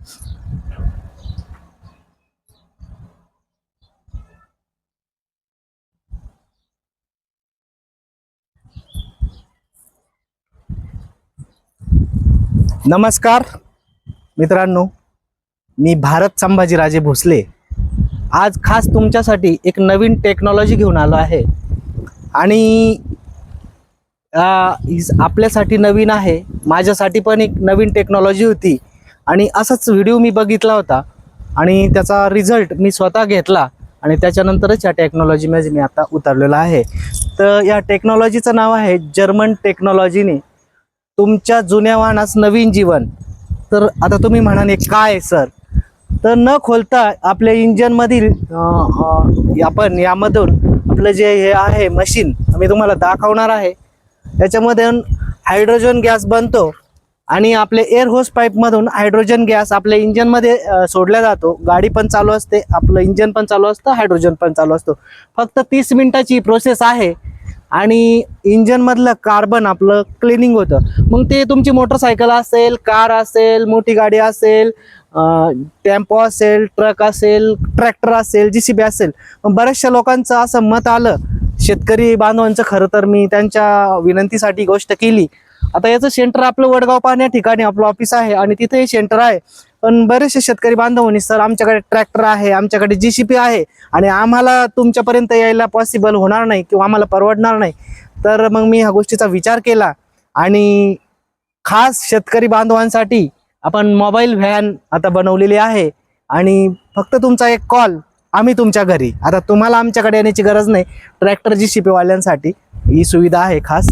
नमस्कार मित्रांनो. मी भारत संभाजीराजे भोसले. आज खास तुमच्यासाठी एक नवीन टेक्नॉलॉजी घेऊन आलो आहे. आणि आपल्यासाठी नवीन आहे. माझ्यासाठी पण एक नवीन टेक्नॉलॉजी होती. आणि असाच व्हिडिओ मी बघितला होता. आणि त्याचा रिझल्ट मी स्वतः घेतला आणि त्याच्यानंतरच या टेक्नॉलॉजीमध्ये मी आता उतरलेला आहे. तर या टेक्नॉलॉजीचं नाव आहे जर्मन टेक्नॉलॉजीने तुमच्या जुन्या वाहनास नवीन जीवन. तर आता तुम्ही म्हणाने काय सर तर न खोलता आपल्या इंजनमधील आपण यामधून आपलं जे हे आहे मशीन मी तुम्हाला दाखवणार आहे. याच्यामधून हायड्रोजन गॅस बनतो. आणि आपले एअर होस पाईपमधून हायड्रोजन गॅस आपल्या इंजनमध्ये सोडल्या सोडला जातो. गाडी पण चालू असते आपलं इंजन पण चालू असतं हायड्रोजन पण चालू असतो. फक्त तीस मिनिटाची प्रोसेस आहे आणि इंजनमधलं कार्बन आपलं क्लिनिंग होतं. मग ते तुमची मोटरसायकल असेल कार असेल मोठी गाडी असेल टेम्पो असेल ट्रक असेल ट्रॅक्टर असेल जी सी बी असेल. मग बऱ्याचशा लोकांचं असं मत आलं. शेतकरी बांधवांचं खरं तर मी त्यांच्या विनंतीसाठी गोष्ट केली. आता याचं सेंटर आपलं वडगाव पाहण्या ठिकाणी आपलं ऑफिस आहे आणि तिथे हे सेंटर आहे. पण बरेचसे शेतकरी बांधवांनी सर आमच्याकडे ट्रॅक्टर आहे आमच्याकडे जीसीपी पी आहे आणि आम्हाला तुमच्यापर्यंत यायला पॉसिबल होणार नाही किंवा आम्हाला परवडणार नाही. तर मग मी ह्या गोष्टीचा विचार केला आणि खास शेतकरी बांधवांसाठी आपण मोबाईल व्हॅन आता बनवलेली आहे आणि फक्त तुमचा एक कॉल आम्ही तुमच्या घरी. आता तुम्हाला आमच्याकडे येण्याची गरज नाही. ट्रॅक्टर जी शिपेवाल्यांसाठी ही सुविधा आहे खास.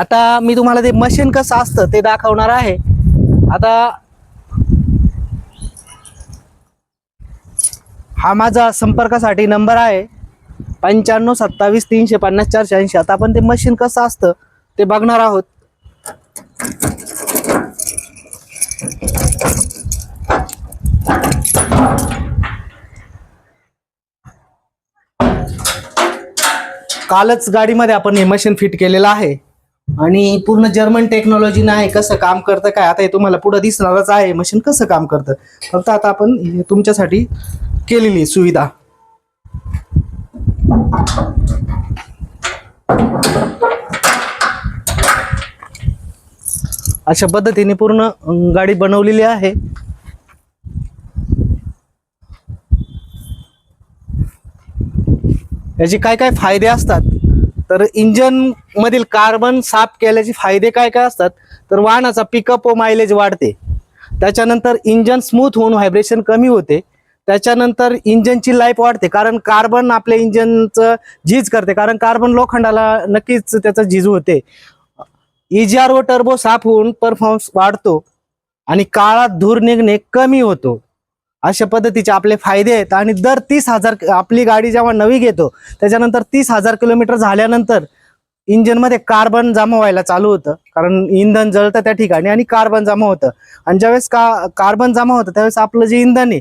आता मी तुम्हाला ते मशीन कसं असतं ते दाखवणार आहे. आता हा माझा संपर्कासाठी नंबर आहे. पंच्याण्णव सत्तावीस तीनशे पन्नास चारशे ऐंशी. आता आपण ते मशीन कसं असतं ते बघणार आहोत. कालच गाडीमध्ये आपण हे मशीन फिट केलेलं आहे. आणि पूर्ण जर्मन टेक्नॉलॉजी नाही कसं काम करतं काय? आता हे तुम्हाला पुढे दिसणारच आहे. मशीन कसं काम करतं? फक्त आता आपण तुमच्यासाठी केलेली आहे सुविधा. अशा पद्धतीने पूर्ण गाडी बनवलेली आहे. याचे काय काय फायदे असतात? तर इंजन मधील कार्बन साफ केल्याचे फायदे काय काय असतात? तर वाहनाचा पिकअप व मायलेज वाढते. त्याच्यानंतर इंजन स्मूथ होऊन व्हायब्रेशन कमी होते. त्याच्यानंतर इंजनची लाईफ वाढते. कारण कार्बन आपल्या इंजनचं झीज करते. कारण कार्बन लोखंडाला नक्कीच त्याचं झीज होते. इजीआर व टर्बो साफ होऊन परफॉर्मन्स वाढतो. आणि काळात धूर निघणे कमी होतो. अशा पद्धतीचे आपले फायदे आहेत. आणि दर तीस हजार आपली गाडी जेव्हा नवी घेतो त्याच्यानंतर तीस हजार किलोमीटर झाल्यानंतर इंजिनमध्ये कार्बन जमा व्हायला चालू होतं. कारण इंधन जळतं त्या ठिकाणी आणि कार्बन जमा होतं. आणि ज्यावेळेस का कार्बन जमा होतं त्यावेळेस आपलं जे इंधन आहे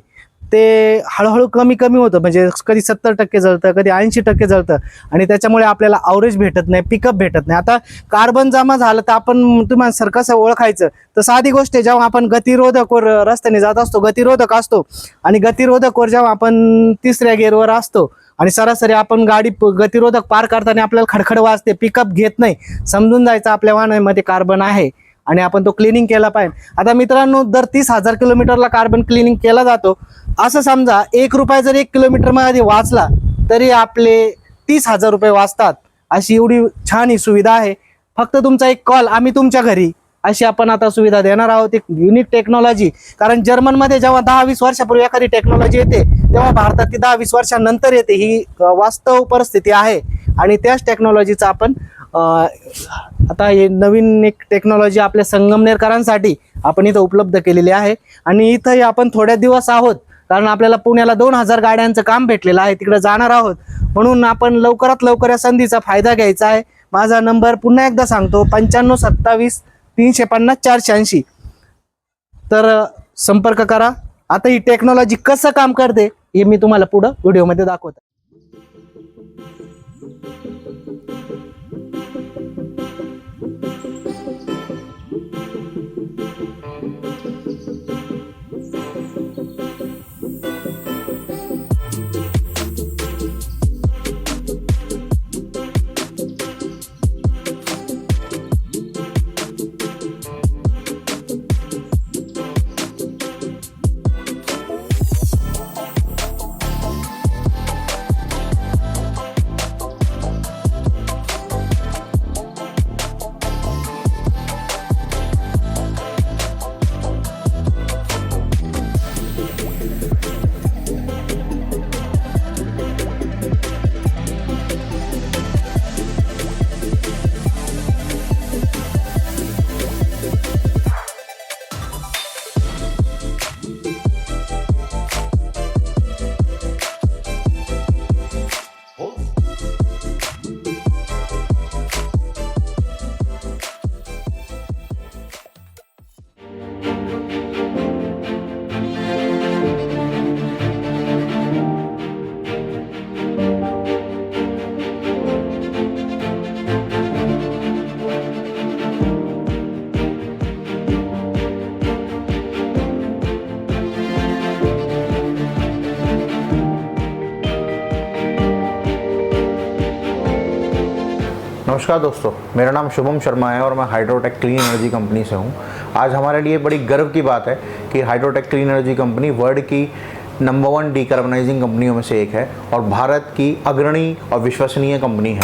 ते हळूहळू कमी कमी होतं. म्हणजे कधी सत्तर टक्के जळतं कधी ऐंशी टक्के जळतं. आणि त्याच्यामुळे आपल्याला अवरेज भेटत नाही पिकअप भेटत नाही. आता कार्बन जमा झालं तर आपण तुम्हाला सर कसं ओळखायचं? तर साधी गोष्ट आहे जेव्हा आपण गतिरोधकवर रस्त्याने जात असतो गतिरोधक असतो. आणि गतिरोधकवर जेव्हा आपण तिसऱ्या गेअरवर असतो आणि सरासरी आपण गाडी प- गतिरोधक पार करताना आपल्याला खडखड वाजते पिकअप घेत नाही. समजून जायचं आपल्या वाहनामध्ये कार्बन आहे आणि आपण तो क्लिनिंग केला पाहिजे. आता मित्रांनो दर तीस हजार किलोमीटरला कार्बन क्लिनिंग केला जातो. असं समजा एक रुपया जर एक किलोमीटरमध्ये वाचला तरी आपले तीस हजार रुपये वाचतात. अशी एवढी छान ही सुविधा आहे. फक्त तुमचा एक कॉल आम्ही तुमच्या घरी अशी आपण आता सुविधा देणार आहोत. एक युनिक टेक्नॉलॉजी कारण जर्मनमध्ये जेव्हा दहा वीस वर्षापूर्वी एखादी टेक्नॉलॉजी येते तेव्हा भारतात ती दहा वीस वर्षांनंतर येते. ही वास्तव परिस्थिती आहे. आणि त्याच टेक्नॉलॉजीचा आपण आता हे नवीन एक टेक्नॉलॉजी आपल्या संगमनेरकरांसाठी आपण इथं उपलब्ध केलेली आहे. आणि इथंही आपण थोड्या दिवस आहोत. कारण आपल्याला पुण्याला दोन हजार गाड्यांचं काम भेटलेलं आहे. तिकडे जाणार आहोत. म्हणून आपण लवकरात लवकर या संधीचा फायदा घ्यायचा आहे. माझा नंबर पुन्हा एकदा सांगतो. पंच्याण्णव सत्तावीस तीनशे पन्नास चारशे ऐंशी. तर संपर्क करा. आता ही टेक्नॉलॉजी कसं काम करते हे मी तुम्हाला पुढं व्हिडिओमध्ये दाखवतो. नमस्कार दोस्तों, मेरा नाम शुभम शर्मा है और मैं हाइड्रोटेक क्लीन एनर्जी कंपनी से हूँ। आज हमारे लिए बड़ी गर्व की बात है कि Hydrotech clean energy company world की नंबर वन डीकार्बनाइजिंग कंपनियों में से एक है और भारत की अग्रणी और विश्वसनीय कंपनी है।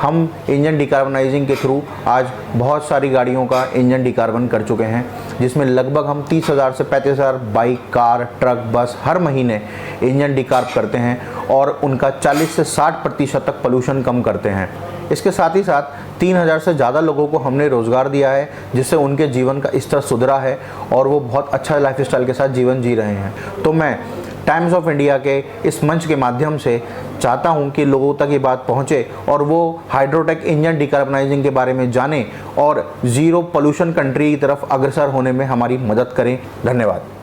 हम इंजन डिकार्बनाइजिंग के थ्रू आज बहुत सारी गाड़ियों का इंजन डिकार्बन कर चुके हैं, जिसमें लगभग हम तीस हज़ार से पैंतीस हज़ार बाइक, कार, ट्रक, बस हर महीने इंजन डिकार्ब करते हैं और उनका 40 से 60 प्रतिशत तक पोल्यूशन कम करते हैं। इसके साथ ही साथ तीन हज़ार से ज़्यादा लोगों को हमने रोज़गार दिया है, जिससे उनके जीवन का स्तर सुधरा है और वो बहुत अच्छा लाइफ स्टाइल के साथ जीवन जी रहे हैं। तो मैं टाइम्स ऑफ़ इंडिया के इस मंच के माध्यम से चाहता हूँ कि लोगों तक ये बात पहुँचे और वो हाइड्रोटेक इंजन डिकार्बनाइजिंग के बारे में जानें और ज़ीरो पोल्यूशन कंट्री की तरफ़ अग्रसर होने में हमारी मदद करें। धन्यवाद।